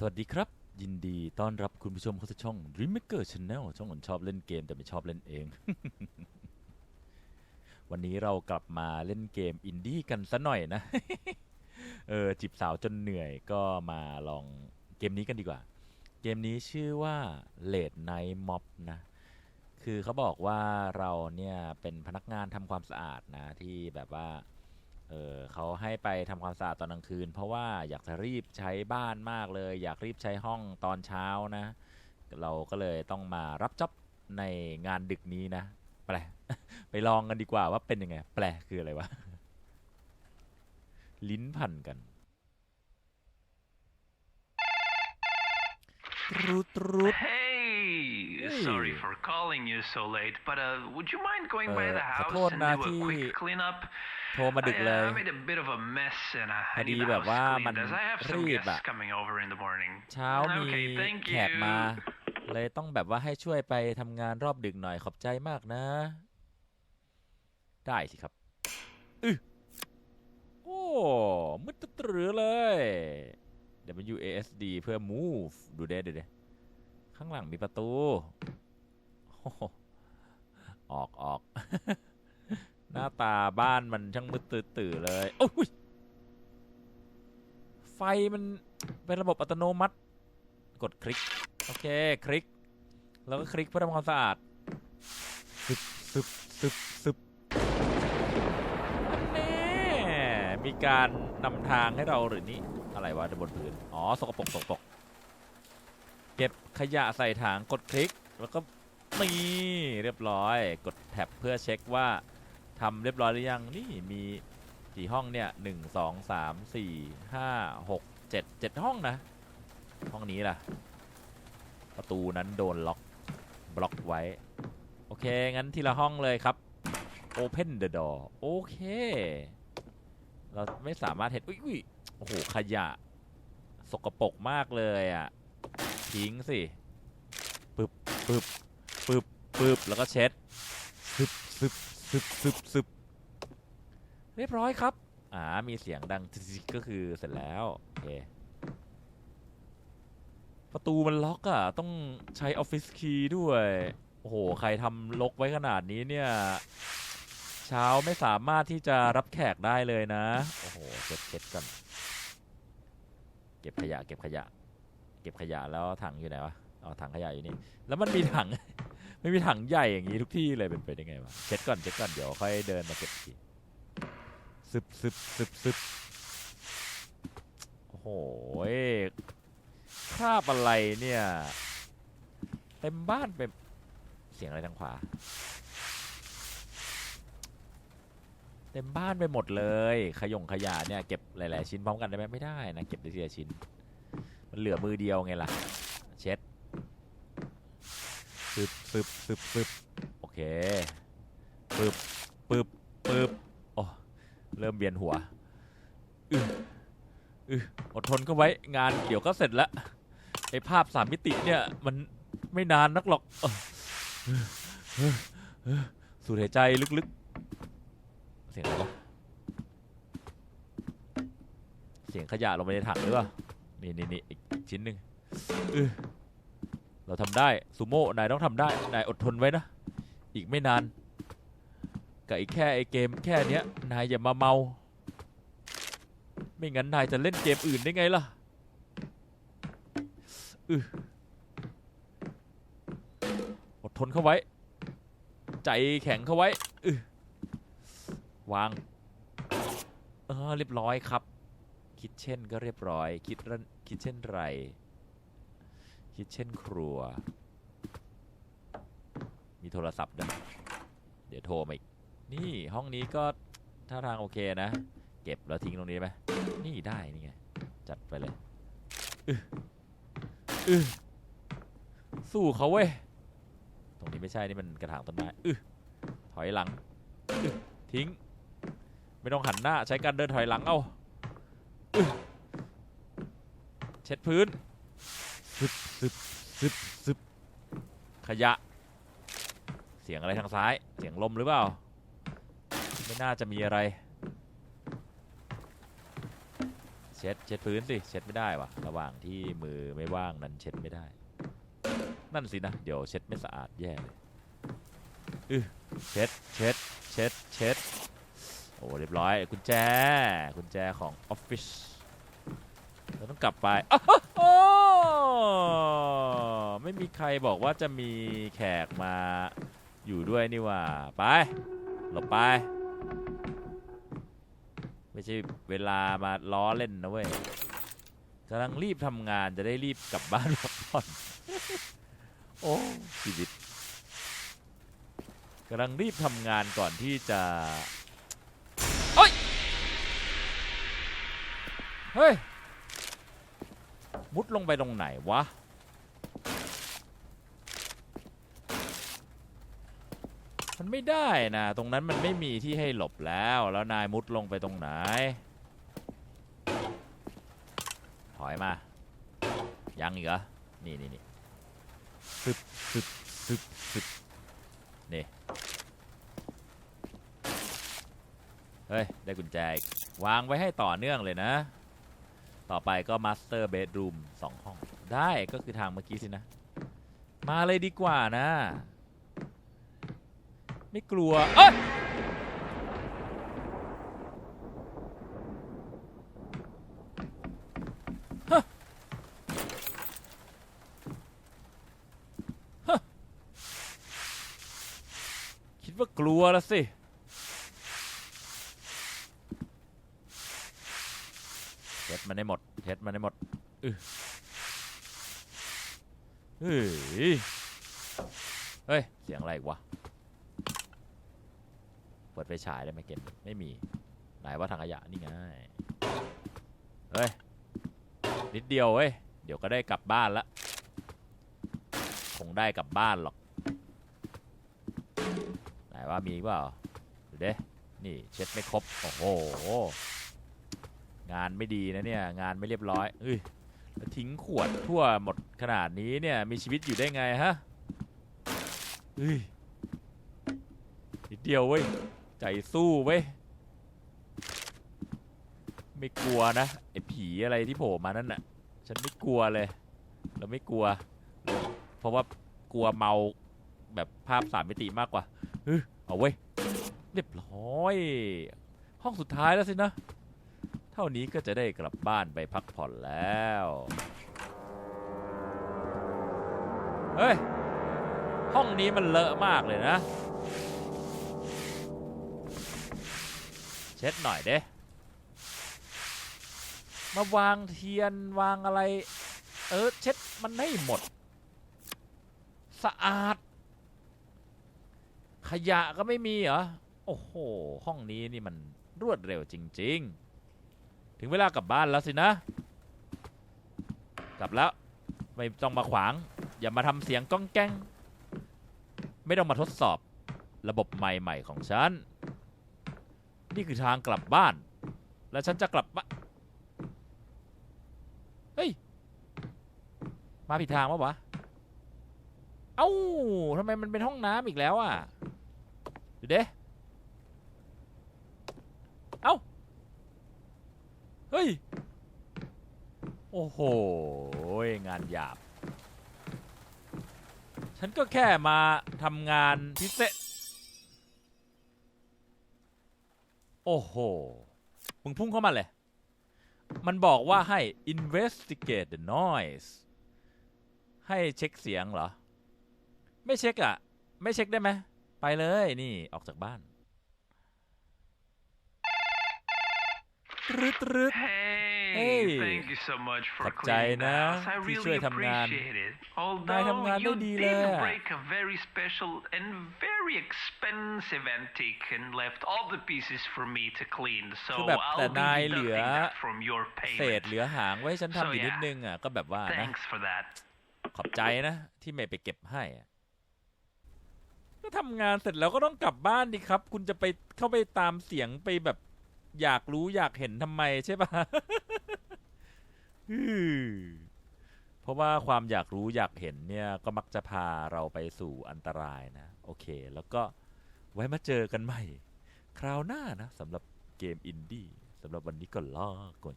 สวัสดีครับ ยินดีต้อนรับคุณผู้ชมเข้าสู่ช่อง Dreammaker Channel ช่องคนชอบเล่นเกมแต่ไม่ชอบเล่นเอง วันนี้เรากลับมาเล่นเกมอินดี้กันซะหน่อยนะ เออจีบสาวจนเหนื่อยก็มาลองเกมนี้กันดีกว่า เกมนี้ชื่อว่า Late Night Mob นะ คือเขาบอกว่าเราเนี่ยเป็นพนักงานทำความสะอาดนะที่แบบว่า เออเขาให้ไปทำความสะอาดตอนกลางคืน เพราะว่าอยากจะรีบใช้บ้านมากเลย อยากรีบใช้ห้องตอนเช้านะ เราก็เลยต้องมารับจ็อบในงานดึกนี้นะ แปล ไปลองกันดีกว่าว่าเป็นยังไง แปลคืออะไรวะ ลิ้นพันกัน ตรุดตรุด Hey, sorry for calling you so late, but uh, would you mind going by Uh, the ขอ house and นะ do ที่ a quick cleanup? โทรมาดึก I, เล uh, ย I made a bit of a mess and uh, I พอดี need the แบบ house ว่ามัน cleaned as I have some รีบ guests อะ coming over in the morning. เช้ามี Okay, thank แขก you. มา เลยต้องแบบว่าให้ช่วยไปทำงานรอบดึกหน่อยขอบใจมากนะ ได้สิครับอึโอ้มืดตึ๊ดตรือเลย WASD เพื่อ move ดูเด้ดูเด้ข้างหลังมีประตูโอ้โหออกออก หน้าตาบ้านมันช่างมืดตื่ตื่เลย โอ้ยไฟมันเป็นระบบอัตโนมัติ กดคลิก โอเค คลิก แล้วก็คลิกเพื่อทำความสะอาดซึบซึบซึบซึบนแน่มีการนำทางให้เราหรือนี่อะไรวะบนพื้น อ๋อ สกปรกสกปรกเก็บขยะใส่ถังกดคลิก แล้วก็นี่เรียบร้อย กดแท็บเพื่อเช็คว่า ทำเรียบร้อยหรือยังนี่มีกี่ห้องเนี่ยหนึ่งสองสามสี่ห้าหกเจ็ดเจ็ดห้องนะ ห้องนี้ล่ะ ประตูนั้นโดนล็อกบล็อกไว้ โอเค งั้นทีละห้องเลยครับ Open the door โอเค เราไม่สามารถเห็น อุ้ยโอ้โห ขยะ สกปรกมากเลยอะ ทิ้งสิปึบปึบปึบปึบแล้วก็เช็ดซึบซึบ ซึบซึบซึบเรียบร้อยครับ อ่า มีเสียงดังจิ๊กก็คือเสร็จแล้ว โอเค ประตูมันล็อกอะต้องใช้ออฟฟิศคีย์ด้วย โอ้โห ใครทำล็อกไว้ขนาดนี้เนี่ย เช้าไม่สามารถที่จะรับแขกได้เลยนะ โอ้โหเช็ดเช็ดก่อน เก็บขยะ เก็บขยะ เก็บขยะแล้วถังอยู่ไหนวะ อ๋อ ถังขยะอยู่นี่ แล้วมันมีถัง ไม่มีถังใหญ่อย่างนี้ทุกที่เลยเป็นไปได้ไงวะเช็ดก่อนเช็ดก่อนเดี๋ยวค่อยเดินมาเก็บทีซึบซึบซึบซึบโอ้โหคราบอะไรเนี่ยเต็มบ้านไปเสียงอะไรทางขวา เต็มบ้านไปหมดเลย ขยงขยะเนี่ยเก็บหลาย ๆ ชิ้นพร้อมกันได้ไหมไม่ได้นะเก็บได้ทีละชิ้น มันเหลือมือเดียวไงล่ะ เช็ด ซึบซึบซึบซึบโอเคปึ๊บปึ๊บปึ๊บโอ้เริ่มเวียนหัวอืออืออดทนก็ไว้งานเดี๋ยวก็เสร็จแล้วไอ้ภาพสามมิติเนี่ยมันไม่นานนักหรอกเออเออเออสูดหายใจลึกๆ เสียงอะไรวะเสียงขยะลงไปในถังหรือเปล่านี่นี่นี่อีกอีกชิ้นหนึ่ง เราทำได้ซูโม่นายต้องทำได้นายอดทนไว้นะ อีกไม่นานกับอีกแค่ไอเกมแค่เนี้ยนายอย่ามาเมา ไม่งั้นนายจะเล่นเกมอื่นได้ไงล่ะอืออดทนเข้าไว้ ใจแข็งเข้าไว้อือวางเออเรียบร้อยครับ คิดเช่นก็เรียบร้อย คิดคิดเช่นไร คิดเช่นครัว มีโทรศัพท์ด้วยเดี๋ยวโทรมาอีก นี่ห้องนี้ก็ท่าทางโอเคนะ เก็บแล้วทิ้งตรงนี้ไหมนี่ได้นี่ไง จัดไปเลยอึอึสู้เขาเว้ย ตรงนี้ไม่ใช่ นี่มันกระถางต้นไม้อึถอยหลังอึทิ้ง ไม่ต้องหันหน้า ใช้การเดินถอยหลังเอาอเช็ดพื้น ซึบซึบซึบซึบขยะ เสียงอะไรทางซ้าย เสียงลมหรือเปล่า ไม่น่าจะมีอะไร เช็ดเช็ดพื้นสิ เช็ดไม่ได้วะระหว่างที่มือไม่ว่างนั้นเช็ดไม่ได้ นั่นสินะ เดี๋ยวเช็ดไม่สะอาดแย่เลยอือเช็ดเช็ดเช็ดเช็ดโอ้เรียบร้อยกุญแจกุญแจของออฟฟิศเราต้องกลับไปอ้าวโอ้ ไม่มีใครบอกว่าจะมีแขกมาอยู่ด้วยนี่ว่า ไป หลบไป ไม่ใช่เวลามาล้อเล่นนะเว้ยกำลังรีบทำงานจะได้รีบกลับบ้านพักผ่อนโอ้ชีวิตกำลังรีบทำงานก่อนที่จะเฮ้ยเฮ้ย มุดลงไปตรงไหนวะ มันไม่ได้นะ ตรงนั้นมันไม่มีที่ให้หลบแล้ว แล้วนายมุดลงไปตรงไหน ถอยมา ยังอีกเหรอ นี่นี่นี่ซึบซึบซึบซึบนี่ เฮ้ย ได้กุญแจวางไว้ให้ต่อเนื่องเลยนะ ต่อไปก็มาสเตอร์เบดรูมสองห้อง ได้ก็คือทางเมื่อกี้สินะ มาเลยดีกว่านะ ไม่กลัว เอ้ยคิดว่ากลัวล้วสิ เท็ดมัน ได้หมด เท็ดมันได้หมดอือเฮ้ย เฮ้ย เสียงอะไรวะ เปิดไฟฉายได้ไหมเกม ไม่มี ไหนว่าถังขยะนี่ไง เฮ้ย นิดเดียวเว้ย เดี๋ยวก็ได้กลับบ้านละ คงได้กลับบ้านหรอก ไหนว่ามีเปล่าดูเด้นี่เช็ดไม่ครบ โอ้โห งานไม่ดีนะเนี่ยงานไม่เรียบร้อยเอ้ยทิ้งขวดทั่วหมดขนาดนี้เนี่ยมีชีวิตอยู่ได้ไงฮะเฮ้ยนิดเดียวเว้ยใจสู้เว้ยไม่กลัวนะไอ้ผีอะไรที่โผล่มานั่นน่ะฉันไม่กลัวเลย เราไม่กลัว เพราะว่ากลัวเมาแบบภาพสามมิติมากกว่าเฮ้ยเอาเว้ยเรียบร้อย ห้องสุดท้ายแล้วสินะ ท่านี้ก็จะได้กลับบ้านไปพักผ่อนแล้ว เฮ้ย ห้องนี้มันเลอะมากเลยนะ เช็ดหน่อยเด้มาวางเทียนวางอะไร เออ เช็ดมันให้หมด สะอาด ขยะก็ไม่มีเหรอ โอ้โห ห้องนี้นี่มันรวดเร็วจริง ๆ ถึงเวลากลับบ้านแล้วสินะ กลับแล้ว ไม่ต้องมาขวาง อย่ามาทำเสียงก้องแก้ง ไม่ต้องมาทดสอบระบบใหม่ๆของฉัน นี่คือทางกลับบ้าน แล้วฉันจะกลับบ้านเฮ้ย มาผิดทางปะวะ เอ้าทำไมมันเป็นห้องน้ำอีกแล้วอะดูเด้เอ้า เฮ้ย โอ้โห งานหยาบ ฉันก็แค่มาทำงานพิเศษ โอ้โห มึงพุ่งเข้ามาเลย มันบอกว่าให้ investigate the noise ให้เช็คเสียงเหรอ ไม่เช็คอะไม่เช็คได้ไหม ไปเลยนี่ออกจากบ้านตรึดตรึด Hey, Hey. thank you so much for ขอบใจ cleaning นะ the house. I ที่ really ช่วยทำงาน appreciate it. นายทำงาน Although ได้ you ดี did เลยอะ break a very special and very expensive antique and left all the pieces for me to clean. So คือแบบแต่ I'll be นายเหลื deducting อ that from your เศษ payment. เหลือหางไว้ให้ฉันทำอยู่ So, นิด yeah. นึงอะก็แบบว่านะ Thanks for that. ขอบใจนะ ที่ไม่ไปเก็บให้อะก็ทำงานเสร็จแล้วก็ต้องกลับบ้านดิครับ คุณจะไปเข้าไปตามเสียงไปแบบ อยากรู้อยากเห็นทำไมใช่ปะเพราะว่าความอยากรู้อยากเห็นเนี่ยก็มักจะพาเราไปสู่อันตรายนะ โอเค แล้วก็ไว้มาเจอกันใหม่ คราวหน้านะสำหรับเกมอินดี้สำหรับวันนี้ก็ลาก่อน